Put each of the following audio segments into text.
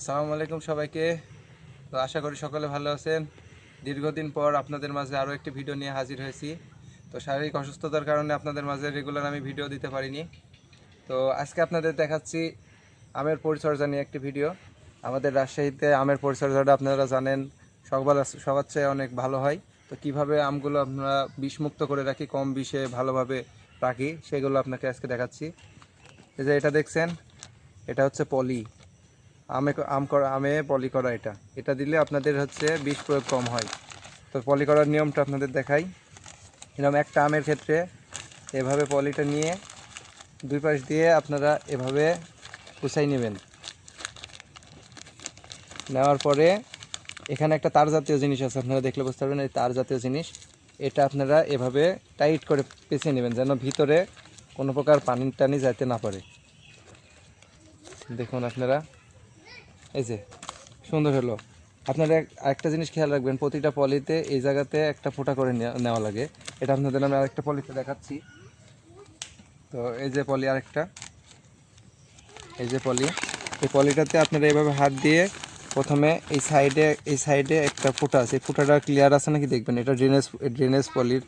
আসসালামু আলাইকুম সবাইকে। তো আশা করি সকলে ভালো আছেন। দীর্ঘদিন পর আপনাদের মাঝে আরও একটি ভিডিও নিয়ে হাজির হয়েছি। তো শারীরিক অসুস্থতার কারণে আপনাদের মাঝে রেগুলার আমি ভিডিও দিতে পারিনি। তো আজকে আপনাদের দেখাচ্ছি আমের পরিচর্যা নিয়ে একটি ভিডিও। আমাদের রাজশাহীতে আমের পরিচর্যাটা আপনারা জানেন, সবার সবার চেয়ে অনেক ভালো হয়। তো কীভাবে আমগুলো আমরা বিষমুক্ত করে রাখি, কম বিষে ভালোভাবে রাখি, সেগুলো আপনাকে আজকে দেখাচ্ছি। এই যে এটা দেখছেন, এটা হচ্ছে পলি। আমে আম করা, আমে পলি করা এটা। এটা দিলে আপনাদের হচ্ছে বিষ প্রয়োগ কম হয়। তো পলি করার নিয়মটা আপনাদের দেখাই। এরকম একটা আমের ক্ষেত্রে এভাবে পলিটা নিয়ে দুই পাশ দিয়ে আপনারা এভাবে কুচাই নেবেন। নেওয়ার পরে এখানে একটা তার জাতীয় জিনিস আছে, আপনারা দেখলে বুঝতে পারবেন, এই তার জাতীয় জিনিস। এটা আপনারা এভাবে টাইট করে পেঁচিয়ে নেবেন যেন ভিতরে কোনো প্রকার পানি টানি যাইতে না পারে। দেখুন আপনারা। এই যে, সুন্দর হলো। আপনারা এক- আরেকটা জিনিস খেয়াল রাখবেন, প্রতিটা পলিতে এই জায়গাতে একটা ফোঁটা করে নেওয়া- লাগে। এটা আপনাদের আমি আরেকটা পলিতে দেখাচ্ছি। তো এই যে পলি আরেকটা। এই যে পলি। এই পলিটাতে আপনারা এইভাবে হাত দিয়ে প্রথমে এই সাইডে এই সাইডে একটা ফুটা আছে। এই ফুটাটা ক্লিয়ার আছে নাকি দেখবেন? এটা ড্রেনেজ ড্রেনেজ পলির।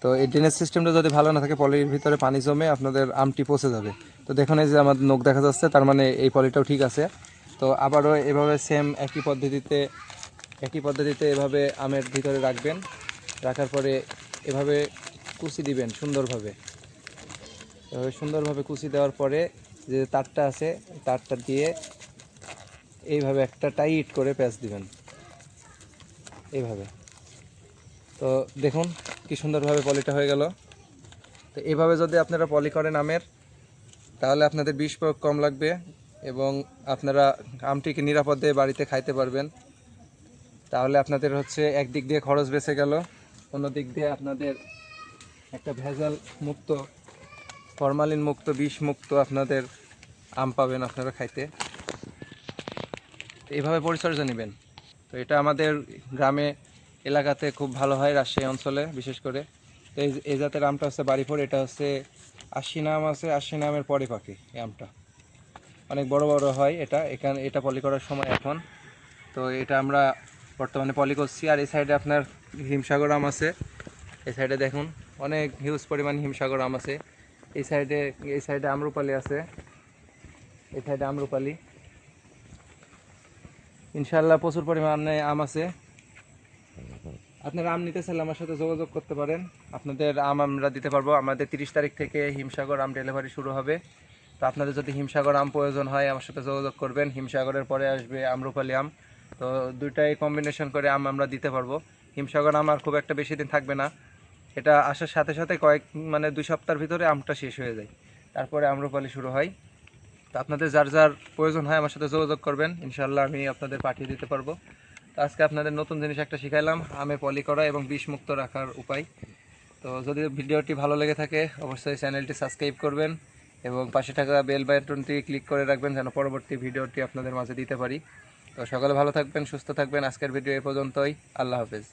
তো এই ড্রেনেজ সিস্টেমটা যদি ভালো না থাকে, পলির ভিতরে পানি জমে আপনাদের আমটি পচে যাবে। তো দেখুন এই যে আমার নখ দেখা যাচ্ছে, তার মানে এই পলিটাও ঠিক আছে। তো আবারও এভাবে সেম একই পদ্ধতিতে একই পদ্ধতিতে এভাবে আমের ভিতরে রাখবেন। রাখার পরে এভাবে কুচি দিবেন সুন্দরভাবে। এভাবে সুন্দরভাবে কুচি দেওয়ার পরে যে তারটা আছে, তারটা দিয়ে এইভাবে একটা টাইট করে প্যাচ দিবেন। এইভাবে তো দেখুন কি সুন্দরভাবে পলিটা হয়ে গেল। তো এইভাবে যদি আপনারা পলি করেন আমের, তাহলে আপনাদের বিষ প্রয়োগ কম লাগবে। এবং আপনারা আমটিকে নিরাপদে বাড়িতে খাইতে পারবেন। তাহলে আপনাদের হচ্ছে একদিক দিয়ে খরচ বেঁচে গেল, অন্য দিক দিয়ে আপনাদের একটা ভেজাল মুক্ত, ফরমালিন মুক্ত, বিষ মুক্ত আপনাদের আম পাবেন আপনারা খাইতে। এইভাবে পরিচর্যা নেবেন। তো এটা আমাদের গ্রামে, এলাকাতে খুব ভালো হয় রাজশাহী অঞ্চলে বিশেষ করে। তো এই জাতের আমটা হচ্ছে বাড়িফোর এটা হচ্ছে আশি নাম আছে, আশি নামের পরে পাখি এই আমটা। অনেক বড় বড় হয় এটা। এখানে এটা পলি করার সময় এখন। তো এটা আমরা বর্তমানে পলি করছি। আর এই সাইডে আপনার হিমসাগর আম আছে। এই সাইডে দেখুন, অনেক হিউজ পরিমাণ হিমসাগর আম আছে। এই সাইডে এই সাইডে আমরুপালি আছে। এই সাইডে আমরুপালি। ইনশাল্লাহ প্রচুর পরিমাণে আম আছে। আপনারা আম নিতে চাইলে আমার সাথে যোগাযোগ করতে পারেন। আপনাদের আম আমরা দিতে পারব। আমাদের তিরিশ তারিখ থেকে হিমসাগর আম ডেলিভারি শুরু হবে। তো আপনাদের যদি হিমসাগর আম প্রয়োজন হয়, আমার সাথে যোগাযোগ করবেন। হিমসাগরের পরে আসবে আমরুপালি আম। তো দুইটাই কম্বিনেশন করে আম আমরা দিতে পারব। হিমসাগর আম আর খুব একটা বেশি দিন থাকবে না। এটা আসার সাথে সাথে কয়েক মানে দুই সপ্তাহের ভিতরে আমটা শেষ হয়ে যায়। তারপরে আম্রপালি শুরু হয়। তো আপনাদের যার যার প্রয়োজন হয়, আমার সাথে যোগাযোগ করবেন। ইনশাল্লাহ আমি আপনাদের পাঠিয়ে দিতে পারব। তো আজকে আপনাদের নতুন জিনিস একটা শিখাইলাম, আমে পলি করা এবং বিষমুক্ত রাখার উপায়। তো যদি ভিডিওটি ভালো লেগে থাকে, অবশ্যই চ্যানেলটি সাবস্ক্রাইব করবেন। এবং পাশে থাকা বেল বাটনটি ক্লিক করে রাখবেন যেন পরবর্তী ভিডিওটি আপনাদের মাঝে দিতে পারি। তো সকলে ভালো থাকবেন, সুস্থ থাকবেন। আজকের ভিডিও এ পর্যন্তই। আল্লাহ হাফেজ।